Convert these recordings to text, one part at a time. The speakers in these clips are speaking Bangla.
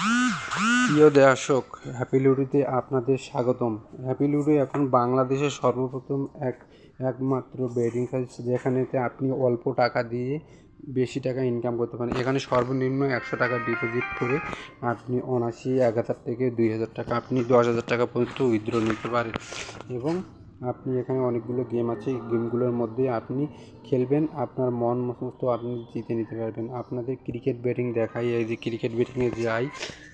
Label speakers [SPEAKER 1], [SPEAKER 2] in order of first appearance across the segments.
[SPEAKER 1] প্রিয় দর্শক হ্যাপি লুডোতে আপনাদের স্বাগতম। হ্যাপি লুডো এখন বাংলাদেশের সর্বপ্রথম এক, একমাত্র বেডিং সাইট যেখানেতে আপনি অল্প টাকা দিয়ে বেশি টাকা ইনকাম করতে পারেন। এখানে সর্বনিম্ন একশো টাকা ডিপোজিট করে আপনি অনায়াসে এক হাজার থেকে দুই হাজার টাকা, আপনি দশ হাজার টাকা পর্যন্ত উইথড্র নিতে পারেন। এবং আপনি এখানে অনেকগুলো গেম আছে গেমগুলোর মধ্যে আপনি খেলবেন, আপনার মন মতো আপনি জিতে নিতে পারবেন। আপনাদের ক্রিকেট ব্যাটিং দেখাই, এই যে ক্রিকেট ব্যাটিংয়ে যাই।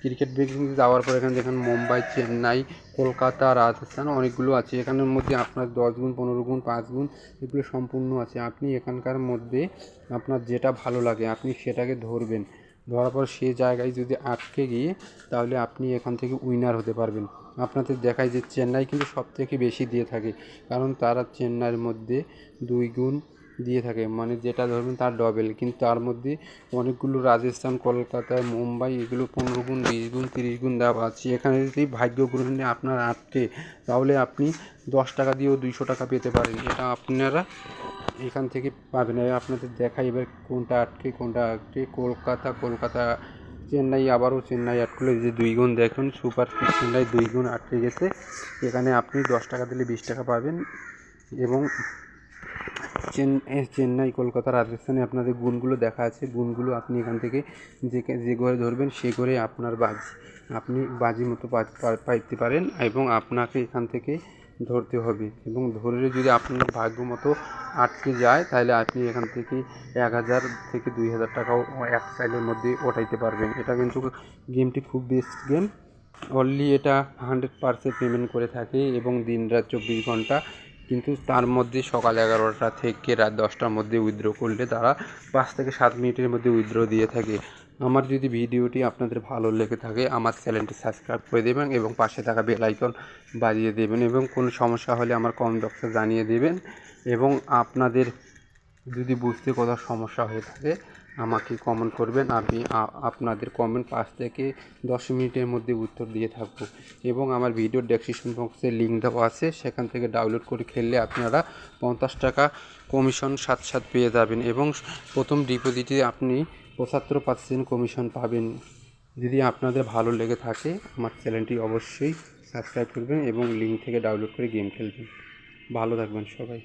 [SPEAKER 1] ক্রিকেট ব্যাটিং যাওয়ার পর এখানে দেখেন মুম্বাই, চেন্নাই, কলকাতা, রাজস্থান অনেকগুলো আছে। এখানের মধ্যে আপনার দশ গুণ, পনেরো গুণ, পাঁচ গুণ এগুলো সম্পূর্ণ আছে। আপনি এখানকার মধ্যে আপনার যেটা ভালো লাগে আপনি সেটাকে ধরবেন। ধরার পর সে জায়গায় যদি আটকে গিয়ে, তাহলে আপনি এখান থেকে উইনার হতে পারবেন। আপনাদের দেখায় যে চেন্নাই কিন্তু সব থেকে বেশি দিয়ে থাকে, কারণ তারা চেন্নাইয়ের মধ্যে দুই গুণ দিয়ে থাকে। মানে যেটা ধরবেন তার ডবল কিন্তু তার মধ্যে অনেকগুলো রাজস্থান, কলকাতা, মুম্বাই, এগুলো পনেরো গুণ, বিশ গুণ, তিরিশ গুণ দেওয়া আছে। এখানে যদি ভাগ্য গ্রহণে আপনার আটকে, তাহলে আপনি দশ টাকা দিয়েও দুইশো টাকা পেতে পারেন। এটা আপনারা এখান থেকে পাবেন। আপনাদের দেখাই এবার কোনটা আটকে কোনটা আটকে। কলকাতা কলকাতা, চেন্নাই, আবারও চেন্নাই আটকলে যে দুই গুণ দেখুন, সুপার চেন্নাই দুই গুণ আটকে গেছে। এখানে আপনি দশ টাকা দিলে বিশ টাকা পাবেন। এবং চেন চেন্নাই কলকাতা রাজস্থানে আপনাদের গুণগুলো দেখা আছে। গুণগুলো আপনি এখান থেকে যে যে ঘরে ধরবেন, সে ঘরে আপনার বাজি, আপনি বাজি মতো পাইতে পারেন। এবং আপনাকে এখান থেকে ধরতে হবে। এবং ধরে যদি আপনার ভাগ্য মতো আটকে যায়, তাহলে আপনি এখান থেকে এক হাজার থেকে দুই হাজার টাকাও এক সাইডের মধ্যে ওঠাইতে পারবেন। এটা কিন্তু গেমটি খুব বেস্ট গেম অনলি এটা হান্ড্রেড পারসেন্ট পেমেন্ট করে থাকে এবং দিন রাত চব্বিশ ঘণ্টা। কিন্তু তার মধ্যে সকাল এগারোটা থেকে রাত দশটার মধ্যে উইথড্র করলে তারা পাঁচ থেকে সাত মিনিটের মধ্যে উইথড্র দিয়ে থাকে। আমার যদি ভিডিওটি আপনাদের ভালো লেগে থাকে, আমার চ্যানেলটি সাবস্ক্রাইব করে দেবেন এবং পাশে থাকা বেল আইকন বাজিয়ে দেবেন এবং কোনো সমস্যা হলে আমার কমেন্ট বক্সে জানিয়ে দেবেন এবং আপনাদের যদি বুঝতে কোথাও সমস্যা হয়ে থাকে, আমাকে কমেন্ট করবেন। আমি আপনাদের কমেন্ট পাঁচ থেকে দশ মিনিটের মধ্যে উত্তর দিয়ে থাকব এবং আমার ভিডিও ডেসক্রিপশন বক্সে লিঙ্ক দেওয়া আছে। সেখান থেকে ডাউনলোড করে খেললে আপনারা পঞ্চাশ টাকা কমিশন সাত সাত পেয়ে যাবেন এবং প্রথম ডিপোজিটে আপনি পঁচাত্তর পার্সেন্ট কমিশন পাবেন। যদি আপনাদের ভালো লেগে থাকে, আমার চ্যানেলটি অবশ্যই সাবস্ক্রাইব করবেন এবং লিঙ্ক থেকে ডাউনলোড করে গেম খেলবেন। ভালো থাকবেন সবাই।